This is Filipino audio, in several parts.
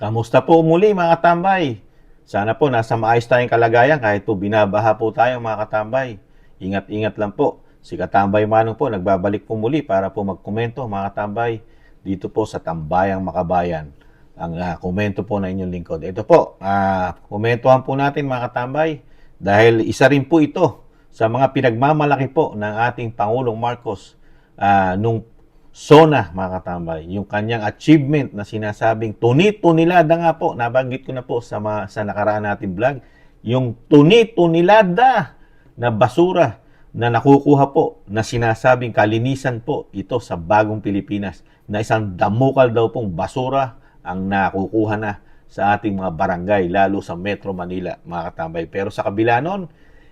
Kamusta po muli mga katambay? Sana po nasa maayos tayong kalagayan kahit po binabaha po tayo mga katambay. Ingat-ingat lang po. Si Katambay Manong po nagbabalik po muli para po magkomento mga katambay dito po sa Tambayang Makabayan. Ang ah, komento po na inyong lingkod. Ito po, ah, komentuhan po natin mga katambay dahil isa rin po ito sa mga pinagmamalaki po ng ating Pangulong Marcos ah, nung SONA, mga katambay, yung kanyang achievement na sinasabing tunit-tunilada nga po, nabanggit ko na po sa, mga, sa nakaraan natin vlog, yung tunit-tunilada na basura na nakukuha po na sinasabing kalinisan po ito sa bagong Pilipinas na isang damukal daw pong basura ang nakukuha na sa ating mga barangay, lalo sa Metro Manila, mga katambay. Pero sa kabila nun,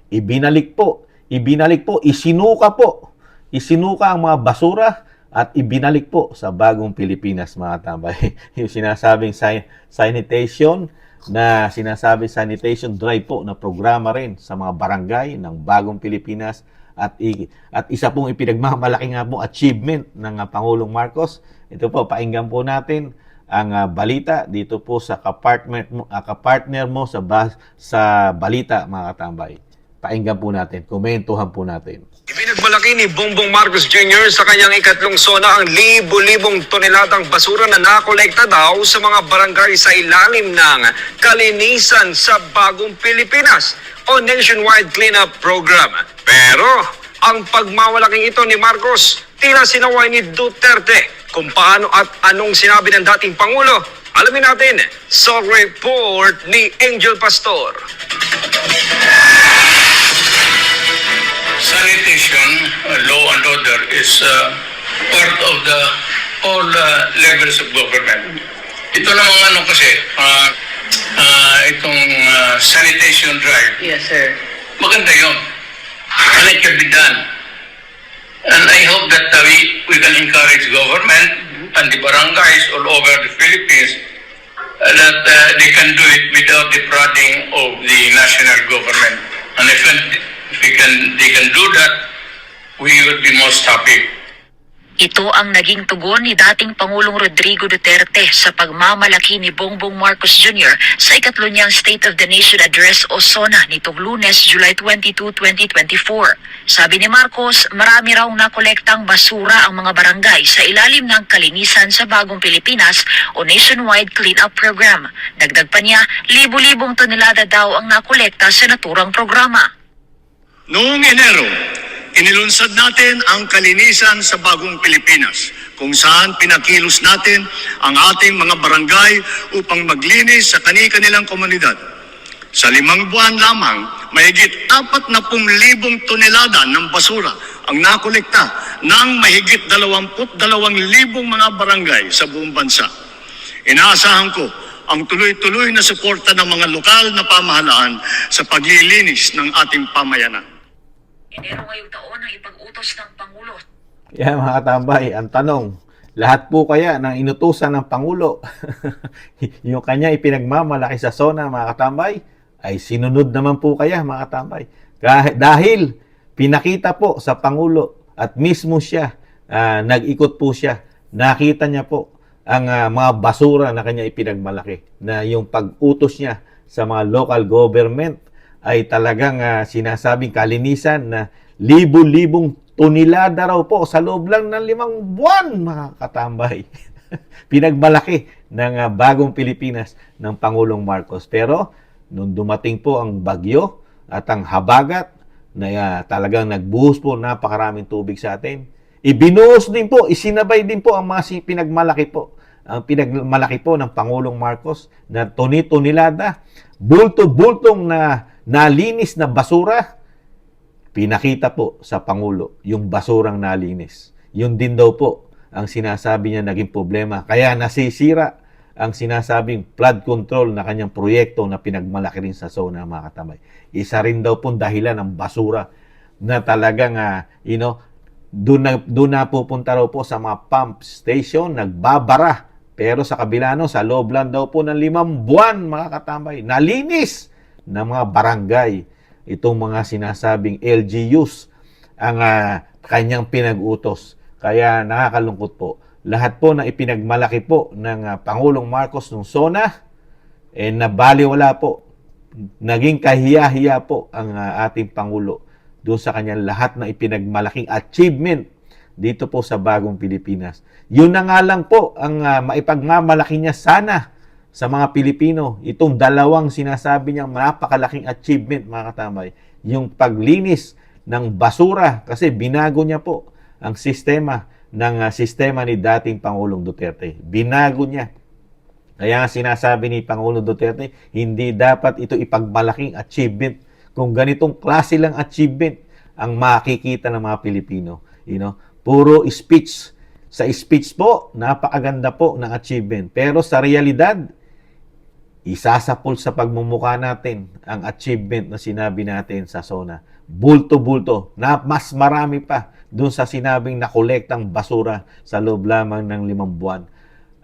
ibinalik po, ibinalik po, isinuka po, isinuka ang mga basura at ibinalik po sa bagong Pilipinas mga tambay. yung sinasabing san- sanitation na sinasabing sanitation drive po na programa rin sa mga barangay ng bagong Pilipinas at i- at isa pong ipinagmamalaki nga po achievement ng ah, Pangulong Marcos. Ito po painggan po natin ang ah, balita dito po sa kapartner mo, ah, kapartner mo sa bas, sa balita mga katambay. Painggan po natin, komentuhan po natin. Ipinagmalaki ni Bongbong Marcos Jr. sa kanyang ikatlong sona ang libo-libong toneladang basura na nakolekta daw sa mga barangay sa ilalim ng Kalinisan sa Bagong Pilipinas o Nationwide Cleanup Program. Pero ang pagmamalaking ito ni Marcos tila sinaway ni Duterte kung paano at anong sinabi ng dating Pangulo. Alamin natin sa report ni Angel Pastor. Sanitation, uh, law and order is uh, part of the all uh, levels of government. Ito namang ano kasi, uh, uh, itong uh, sanitation drive, Yes, sir. maganda yun. And it can be done. And I hope that uh, we, we can encourage government and the barangays all over the Philippines uh, that uh, they can do it without defrauding of the national government. And if, if we can, they can do that, we will be most happy. Ito ang naging tugon ni dating Pangulong Rodrigo Duterte sa pagmamalaki ni Bongbong Marcos Jr. sa ikatlo niyang State of the Nation Address o SONA nitong lunes, July 22, 2024. Sabi ni Marcos, marami raw nakolektang basura ang mga barangay sa ilalim ng Kalinisan sa Bagong Pilipinas o Nationwide Cleanup Program. Dagdag pa niya, libo-libong tonelada daw ang nakolekta sa naturang programa. Noong Enero, inilunsad natin ang kalinisan sa bagong Pilipinas, kung saan pinakilos natin ang ating mga barangay upang maglinis sa kani-kanilang komunidad. Sa limang buwan lamang, mahigit apat na pung libong tonelada ng basura ang nakolekta ng mahigit dalawamput dalawang libong mga barangay sa buong bansa. Inaasahan ko ang tuloy-tuloy na suporta ng mga lokal na pamahalaan sa paglilinis ng ating pamayanan. Enero ngayong taon ang ipag-utos ng Pangulo. Yan mga katambay, ang tanong, lahat po kaya ng inutusan ng Pangulo, yung kanya ipinagmamalaki sa zona mga katambay, ay sinunod naman po kaya mga katambay. Dahil pinakita po sa Pangulo at mismo siya, ah, nag-ikot po siya, nakita niya po ang ah, mga basura na kanya ipinagmalaki, na yung pag-utos niya sa mga local government ay talagang ah, sinasabing kalinisan na libo-libong tunilada raw po sa loob lang ng limang buwan, mga katambay. Pinagmalaki ng ah, bagong Pilipinas ng Pangulong Marcos. Pero nung dumating po ang bagyo at ang habagat na ah, talagang nagbuhos po napakaraming tubig sa atin, ibinuhos din po, isinabay din po ang mga pinagmalaki po ang pinagmalaki po ng Pangulong Marcos na tuni-tunilada, bulto-bultong na nalinis na basura, pinakita po sa Pangulo yung basurang nalinis. Yun din daw po ang sinasabi niya naging problema. Kaya nasisira ang sinasabing flood control na kanyang proyekto na pinagmalaki rin sa zona mga katamay. Isa rin daw po dahilan ng basura na talagang, ah, you know, doon na, doon na pupunta raw po sa mga pump station, nagbabara. Pero sa kabila no, sa loob lang daw po ng limang buwan, mga katambay, nalinis ng mga barangay itong mga sinasabing LGUs ang ah, kanyang pinag-utos. Kaya nakakalungkot po lahat po na ipinagmalaki po ng ah, Pangulong Marcos nung SONA, eh nabaliwala po. Naging kahiya-hiya po ang ah, ating Pangulo doon sa kanyang lahat na ipinagmalaking achievement dito po sa bagong Pilipinas. Yun na nga lang po ang ah, maipagmamalaki niya sana sa mga Pilipino. Itong dalawang sinasabi niyang napakalaking achievement, mga katambay. Yung paglinis ng basura kasi binago niya po ang sistema ng ah, sistema ni dating Pangulong Duterte. Binago niya. Kaya nga sinasabi ni Pangulong Duterte, hindi dapat ito ipagmalaking achievement. Kung ganitong klase lang achievement ang makikita ng mga Pilipino. You know, puro speech. Sa speech po, napakaganda po ng achievement. Pero sa realidad, isasapol sa pagmumukha natin ang achievement na sinabi natin sa SONA. Bulto-bulto, na mas marami pa doon sa sinabing nakolektang basura sa loob lamang ng limang buwan.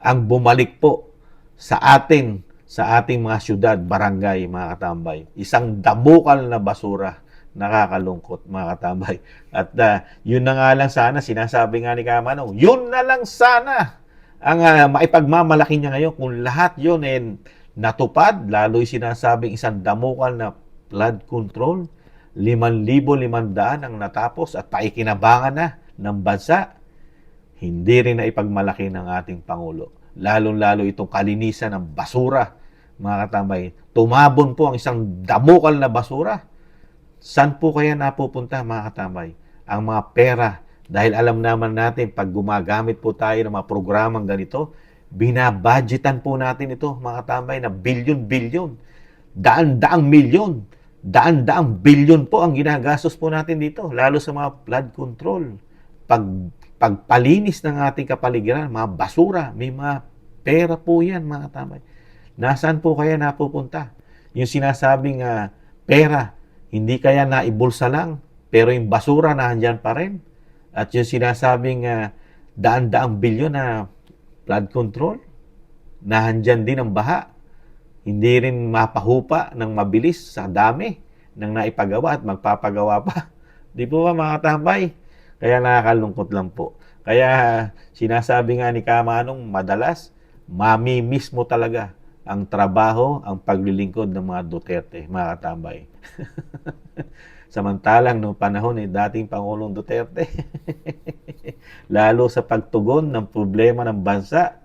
Ang bumalik po sa atin, sa ating mga syudad, barangay, mga katambay. Isang damukal na basura. Nakakalungkot, mga katambay. At ah, yun na nga lang sana, sinasabi nga ni Kamanong, yun na lang sana ang ah, maipagmamalaki niya ngayon kung lahat yun eh, natupad, lalo'y sinasabing isang damukal na flood control, 5,500 ang natapos at paikinabangan na ng bansa, hindi rin na ipagmalaki ng ating Pangulo. Lalong-lalo itong kalinisan ng basura, mga katambay. Tumabon po ang isang damukal na basura. Saan po kaya napupunta, mga katambay? Ang mga pera. Dahil alam naman natin, pag gumagamit po tayo ng mga programang ganito, binabudgetan po natin ito, mga katambay, na bilyon-bilyon. Daan-daang milyon. Daan-daang bilyon po ang ginagastos po natin dito, lalo sa mga flood control. Pag pagpalinis ng ating kapaligiran, mga basura, may mga pera po yan, mga katambay. Nasaan po kaya napupunta? Yung sinasabing ah, pera, hindi kaya naibulsa lang, pero yung basura nandiyan pa rin. At yung sinasabing ah, daan-daang bilyon na flood control, nahandyan din ang baha. Hindi rin mapahupa ng mabilis sa dami ng naipagawa at magpapagawa pa. Di po ba mga tambay? Kaya nakakalungkot lang po. Kaya sinasabi nga ni Kamanong madalas, mamimiss mo talaga ang trabaho, ang paglilingkod ng mga Duterte, mga katambay. Samantalang noong panahon ni dating Pangulong Duterte, lalo sa pagtugon ng problema ng bansa,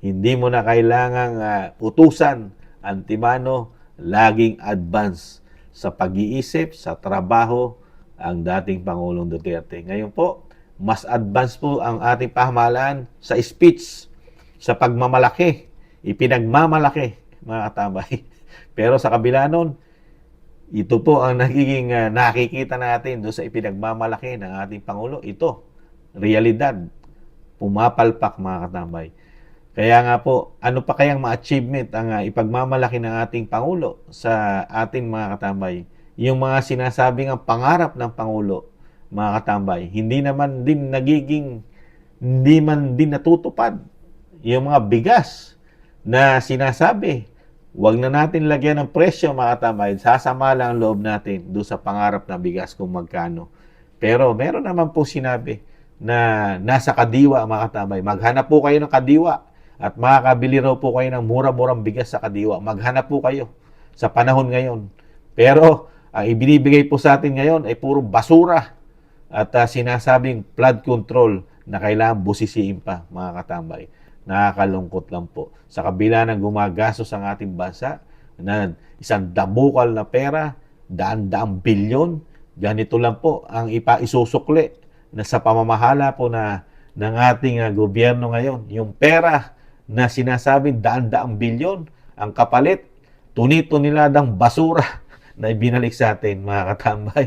hindi mo na kailangang ah, utusan, antimano, laging advance sa pag-iisip, sa trabaho, ang dating Pangulong Duterte. Ngayon po, mas advance po ang ating pamahalaan sa speech, sa pagmamalaki, ipinagmamalaki, mga katambay. Pero sa kabila nun, ito po ang nagiging ah, nakikita natin doon sa ipinagmamalaki ng ating Pangulo. Ito, realidad, pumapalpak mga katambay. Kaya nga po, ano pa kayang ma-achievement ang ah, ipagmamalaki ng ating Pangulo sa ating mga katambay? Yung mga sinasabing ang pangarap ng Pangulo, mga katambay, hindi naman din nagiging, hindi man din natutupad. Yung mga bigas na sinasabi, wag na natin lagyan ng presyo mga katambay, sasama lang ang loob natin doon sa pangarap na bigas kung magkano. Pero meron naman po sinabi na nasa kadiwa mga katambay, maghanap po kayo ng kadiwa at makakabili raw po kayo ng mura-murang bigas sa kadiwa. Maghanap po kayo sa panahon ngayon. Pero ang ibinibigay po sa atin ngayon ay puro basura at ah, sinasabing flood control na kailangan busisiin pa mga katambay. Nakakalungkot lang po. Sa kabila ng gumagastos ang ating bansa na isang damukal na pera, daan-daang bilyon, ganito lang po ang ipa isusukli na sa pamamahala po na ng ating ah, gobyerno ngayon. Yung pera na sinasabing daan-daang bilyon, ang kapalit, tunit-tuniladang basura na ibinalik sa atin, mga katambay.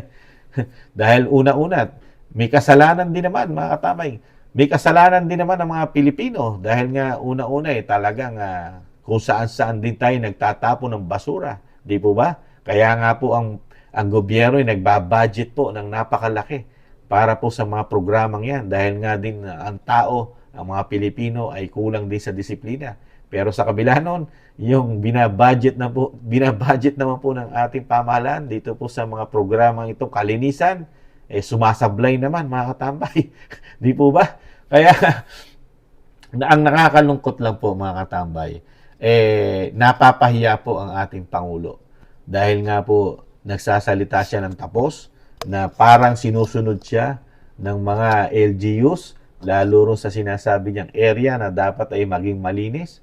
Dahil una-una, may kasalanan din naman, mga katambay. May kasalanan din naman ng mga Pilipino dahil nga una-una eh talagang ah, kung saan-saan din tayo nagtatapon ng basura, di po ba? Kaya nga po ang ang gobyerno ay nagbabudget po ng napakalaki para po sa mga programang yan dahil nga din ah, ang tao, ang mga Pilipino ay kulang din sa disiplina. Pero sa kabila noon, yung binabudget na po, binabudget naman po ng ating pamahalaan dito po sa mga programang ito, kalinisan, eh sumasablay naman mga katambay. Di po ba? Kaya na ang nakakalungkot lang po mga katambay, eh, napapahiya po ang ating Pangulo. Dahil nga po, nagsasalita siya ng tapos na parang sinusunod siya ng mga LGUs, lalo rin sa sinasabi niyang area na dapat ay maging malinis.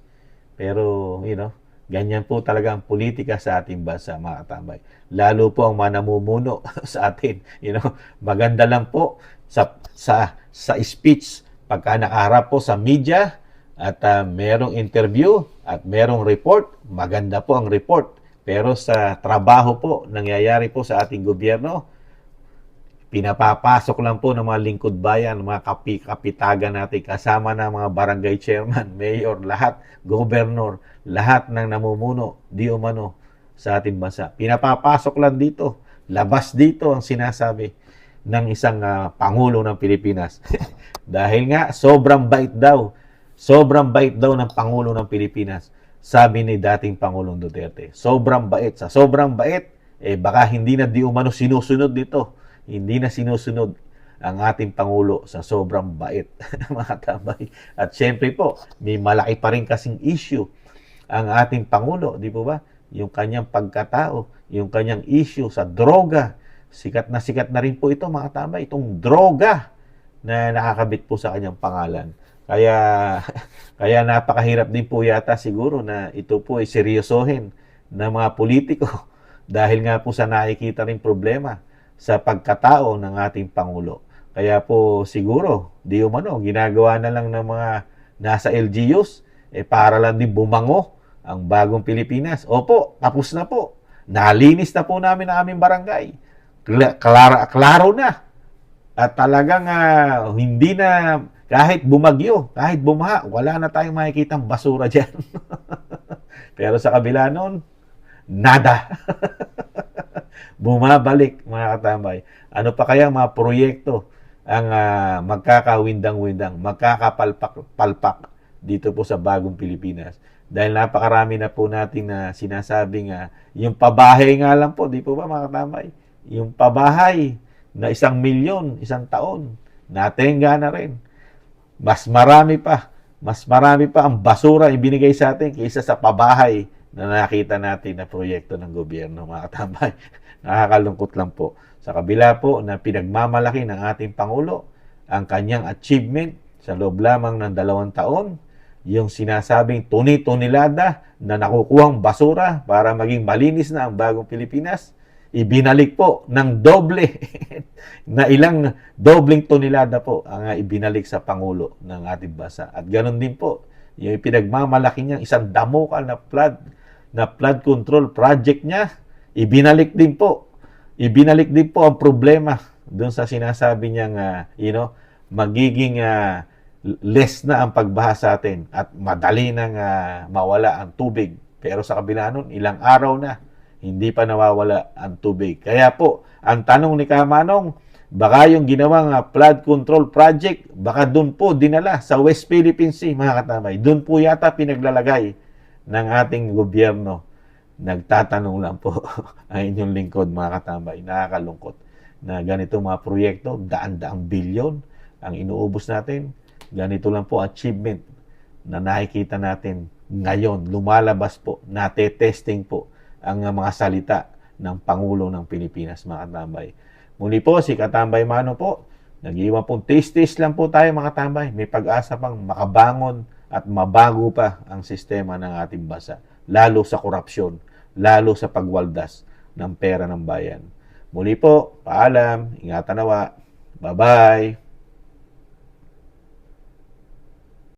Pero, you know, ganyan po talaga ang politika sa ating bansa, mga katambay. Lalo po ang manamumuno sa atin. You know, maganda lang po sa, sa, sa speech pagka nakaharap po sa media at ah, merong interview at merong report, maganda po ang report. Pero sa trabaho po, nangyayari po sa ating gobyerno, pinapapasok lang po ng mga lingkod bayan, mga kapi, kapitagan natin, kasama ng mga barangay chairman, mayor, lahat, governor, lahat ng namumuno, di umano sa ating bansa. Pinapapasok lang dito, labas dito ang sinasabi ng isang ah, pangulo ng Pilipinas. Dahil nga, sobrang bait daw. Sobrang bait daw ng Pangulo ng Pilipinas. Sabi ni dating Pangulong Duterte. Sobrang bait. Sa sobrang bait, eh baka hindi na di umano sinusunod dito. Hindi na sinusunod ang ating Pangulo sa sobrang bait, mga tabay. At syempre po, may malaki pa rin kasing issue ang ating Pangulo, di po ba? Yung kanyang pagkatao, yung kanyang issue sa droga. Sikat na sikat na rin po ito, mga tabay. Itong droga na nakakabit po sa kanyang pangalan. Kaya kaya napakahirap din po yata siguro na ito po ay seryosohin ng mga politiko dahil nga po sa nakikita rin problema sa pagkatao ng ating Pangulo. Kaya po siguro, di umano, ginagawa na lang ng mga nasa LGUs eh para lang din bumango ang bagong Pilipinas. Opo, tapos na po. Nalinis na po namin ang aming barangay. Kla- Klara, klaro na. At talagang ah, hindi na kahit bumagyo, kahit bumaha, wala na tayong makikitang basura dyan. Pero sa kabila nun, nada. Bumabalik mga katambay. Ano pa kaya mga proyekto ang ah, magkakawindang-windang, magkakapalpak-palpak dito po sa bagong Pilipinas. Dahil napakarami na po natin na sinasabing nga, yung pabahay nga lang po, di po ba mga katambay? Yung pabahay na isang milyon, isang taon, natenga na rin. Mas marami pa, mas marami pa ang basura ibinigay sa atin kaysa sa pabahay na nakita natin na proyekto ng gobyerno, mga katambay. Nakakalungkot lang po. Sa kabila po na pinagmamalaki ng ating Pangulo ang kanyang achievement sa loob lamang ng dalawang taon, yung sinasabing tuni-tunilada na nakukuhang basura para maging malinis na ang bagong Pilipinas, ibinalik po ng doble na ilang dobling tonelada po ang ibinalik sa Pangulo ng ating bansa. At ganoon din po, yung pinagmamalaki niyang isang damukal na flood na flood control project niya, ibinalik din po. Ibinalik din po ang problema doon sa sinasabi niyang, uh, you know, magiging uh, less na ang pagbaha sa atin at madali nang uh, mawala ang tubig. Pero sa kabila nun, ilang araw na, hindi pa nawawala ang tubig. Kaya po, ang tanong ni Kamanong, baka yung ginawang uh, flood control project, baka doon po dinala sa West Philippine Sea, mga katamay. Doon po yata pinaglalagay ng ating gobyerno. Nagtatanong lang po ang inyong lingkod, mga katambay. Nakakalungkot na ganito mga proyekto, daan-daang bilyon ang inuubos natin. Ganito lang po achievement na nakikita natin ngayon, lumalabas po, nate-testing po ang mga salita ng Pangulo ng Pilipinas, mga katambay. Muli po, si Katambay Mano po, nag-iwan pong taste-taste lang po tayo, mga katambay. May pag-asa pang makabangon at mabago pa ang sistema ng ating bansa, lalo sa korupsyon, lalo sa pagwaldas ng pera ng bayan. Muli po, paalam, ingatan nawa, bye-bye.